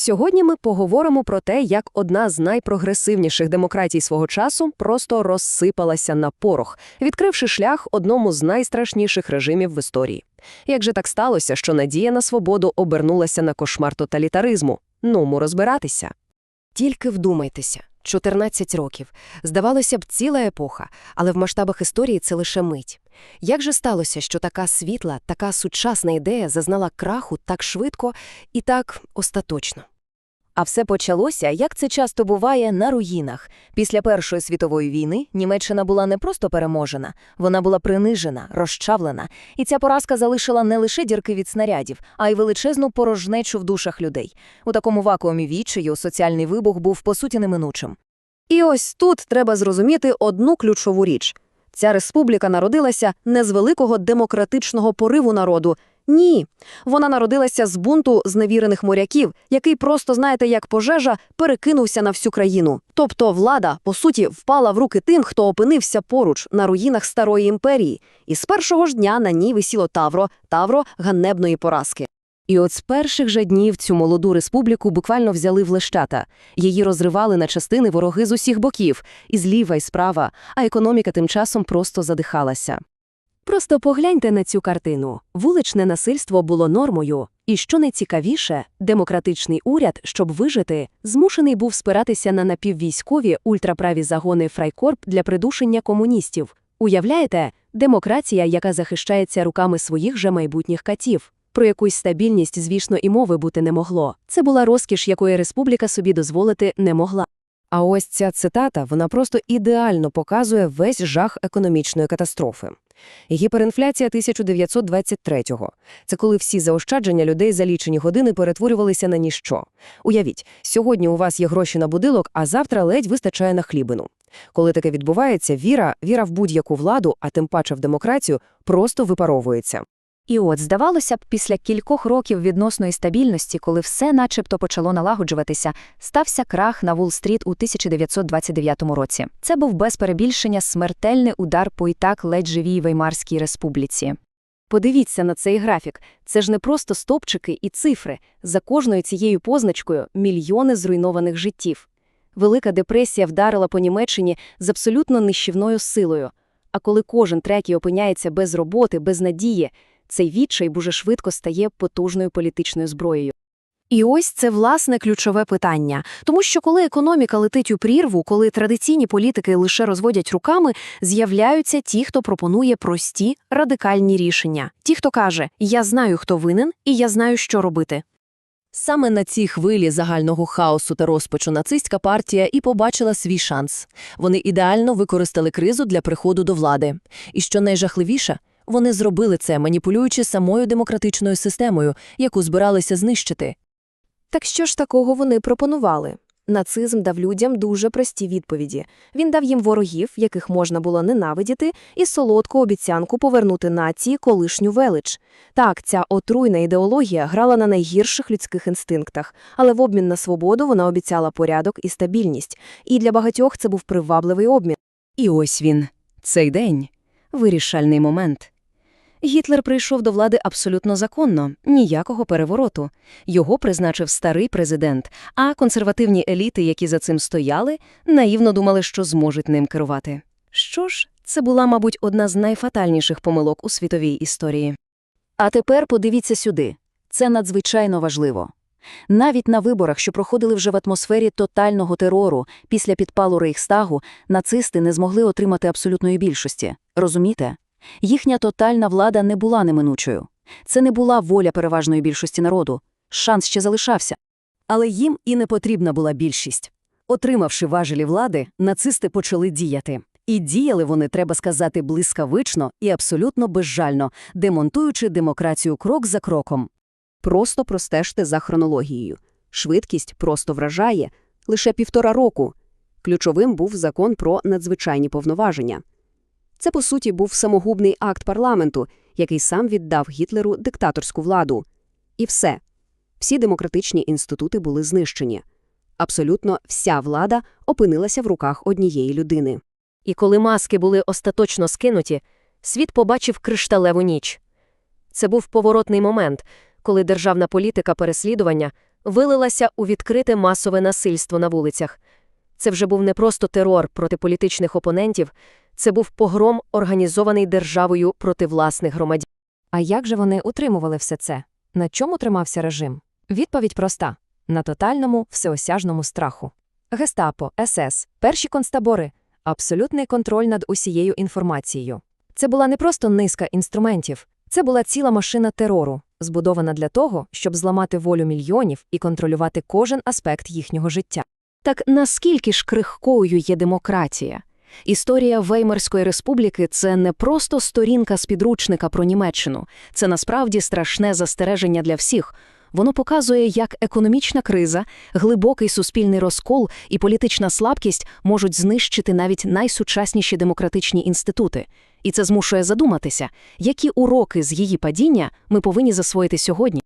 Сьогодні ми поговоримо про те, як одна з найпрогресивніших демократій свого часу просто розсипалася на порох, відкривши шлях одному з найстрашніших режимів в історії. Як же так сталося, що надія на свободу обернулася на кошмар тоталітаризму? Ному розбиратися. Тільки вдумайтеся. 14 років. Здавалося б, ціла епоха, але в масштабах історії це лише мить. Як же сталося, що така світла, така сучасна ідея зазнала краху так швидко і так остаточно? А все почалося, як це часто буває, на руїнах. Після Першої світової війни Німеччина була не просто переможена, вона була принижена, розчавлена, і ця поразка залишила не лише дірки від снарядів, а й величезну порожнечу в душах людей. У такому вакуумі відчаю соціальний вибух був по суті неминучим. І ось тут треба зрозуміти одну ключову річ. Ця республіка народилася не з великого демократичного пориву народу. Ні, вона народилася з бунту зневірених моряків, який просто, знаєте, як пожежа, перекинувся на всю країну. Тобто влада, по суті, впала в руки тим, хто опинився поруч на руїнах старої імперії, і з першого ж дня на ній висіло Тавро, Тавро ганебної поразки. І от з перших же днів цю молоду республіку буквально взяли в лещата. Її розривали на частини вороги з усіх боків, і зліва, і справа, а економіка тим часом просто задихалася. Просто погляньте на цю картину. Вуличне насильство було нормою, і що найцікавіше, демократичний уряд, щоб вижити, змушений був спиратися на напіввійськові ультраправі загони Фрайкорп для придушення комуністів. Уявляєте, демократія, яка захищається руками своїх же майбутніх катів. Про якусь стабільність, звісно, і мови бути не могло. Це була розкіш, якої республіка собі дозволити не могла. А ось ця цитата, вона просто ідеально показує весь жах економічної катастрофи. Гіперінфляція 1923-го – це коли всі заощадження людей за лічені години перетворювалися на ніщо. Уявіть, сьогодні у вас є гроші на будинок, а завтра ледь вистачає на хлібину. Коли таке відбувається, віра, віра в будь-яку владу, а тим паче в демократію, просто випаровується. І от, здавалося б, після кількох років відносної стабільності, коли все начебто почало налагоджуватися, стався крах на Вул-стріт у 1929 році. Це був без перебільшення смертельний удар по і так ледь живій Веймарській республіці. Подивіться на цей графік. Це ж не просто стопчики і цифри. За кожною цією позначкою – мільйони зруйнованих життів. Велика депресія вдарила по Німеччині з абсолютно нищівною силою. А коли кожен третій опиняється без роботи, без надії – цей відчай дуже швидко стає потужною політичною зброєю. І ось це власне ключове питання, тому що коли економіка летить у прірву, коли традиційні політики лише розводять руками, з'являються ті, хто пропонує прості радикальні рішення. Ті, хто каже: Я знаю, хто винен, і я знаю, що робити. Саме на цій хвилі загального хаосу та розпачу нацистська партія і побачила свій шанс. Вони ідеально використали кризу для приходу до влади. І що найжахливіше, вони зробили це, маніпулюючи самою демократичною системою, яку збиралися знищити. Так що ж такого вони пропонували? Нацизм дав людям дуже прості відповіді. Він дав їм ворогів, яких можна було ненавидіти, і солодку обіцянку повернути нації колишню велич. Так, ця отруйна ідеологія грала на найгірших людських інстинктах, але в обмін на свободу вона обіцяла порядок і стабільність. І для багатьох це був привабливий обмін. І ось він, цей день, вирішальний момент. Гітлер прийшов до влади абсолютно законно, ніякого перевороту. Його призначив старий президент, а консервативні еліти, які за цим стояли, наївно думали, що зможуть ним керувати. Що ж, це була, мабуть, одна з найфатальніших помилок у світовій історії. А тепер подивіться сюди. Це надзвичайно важливо. Навіть на виборах, що проходили вже в атмосфері тотального терору після підпалу Рейхстагу, нацисти не змогли отримати абсолютної більшості. Розумієте? Їхня тотальна влада не була неминучою. Це не була воля переважної більшості народу. Шанс ще залишався. Але їм і не потрібна була більшість. Отримавши важелі влади, нацисти почали діяти. І діяли вони, треба сказати, блискавично і абсолютно безжально, демонтуючи демократію крок за кроком. Просто простежте за хронологією. Швидкість просто вражає лише півтора року. Ключовим був закон про надзвичайні повноваження. Це, по суті, був самогубний акт парламенту, який сам віддав Гітлеру диктаторську владу. І все. Всі демократичні інститути були знищені. Абсолютно вся влада опинилася в руках однієї людини. І коли маски були остаточно скинуті, світ побачив кришталеву ніч. Це був поворотний момент, коли державна політика переслідування вилилася у відкрите масове насильство на вулицях. Це вже був не просто терор проти політичних опонентів, це був погром, організований державою проти власних громадян. А як же вони утримували все це? На чому тримався режим? Відповідь проста – на тотальному, всеосяжному страху. Гестапо, СС, перші концтабори – абсолютний контроль над усією інформацією. Це була не просто низка інструментів, це була ціла машина терору, збудована для того, щоб зламати волю мільйонів і контролювати кожен аспект їхнього життя. Так наскільки ж крихкою є демократія? Історія Веймарської республіки – це не просто сторінка з підручника про Німеччину. Це насправді страшне застереження для всіх. Воно показує, як економічна криза, глибокий суспільний розкол і політична слабкість можуть знищити навіть найсучасніші демократичні інститути. І це змушує задуматися, які уроки з її падіння ми повинні засвоїти сьогодні.